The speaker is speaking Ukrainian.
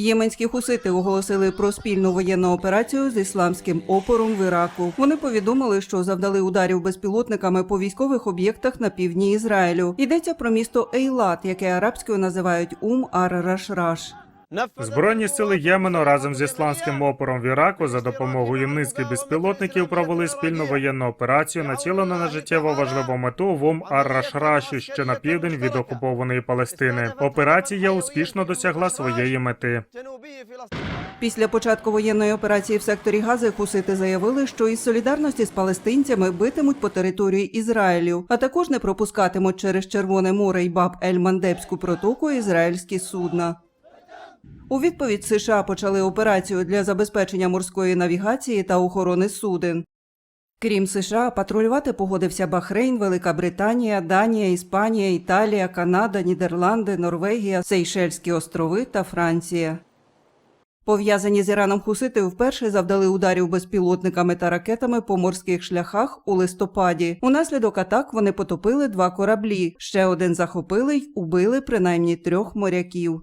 Єменські хусити оголосили про спільну воєнну операцію з ісламським опором в Іраку. Вони повідомили, що завдали ударів безпілотниками по військових об'єктах на півдні Ізраїлю. Йдеться про місто Ейлат, яке арабською називають Ум Ар Раш-Раш. Збройні сили Ємену разом з ісламським опором в Іраку за допомогою низки безпілотників провели спільну воєнну операцію, націлену на життєво важливу мету в Ум Ар-Рашраші, що на південь від окупованої Палестини. Операція успішно досягла своєї мети. Після початку воєнної операції в секторі Гази хусити заявили, що із солідарності з палестинцями битимуть по території Ізраїлю, а також не пропускатимуть через Червоне море й баб ель мандебську протоку ізраїльські судна. У відповідь США почали операцію для забезпечення морської навігації та охорони суден. Крім США, патрулювати погодився Бахрейн, Велика Британія, Данія, Іспанія, Італія, Канада, Нідерланди, Норвегія, Сейшельські острови та Франція. Пов'язані з Іраном хусити вперше завдали ударів безпілотниками та ракетами по морських шляхах у листопаді. Унаслідок атак вони потопили два кораблі. Ще один захопили й убили принаймні трьох моряків.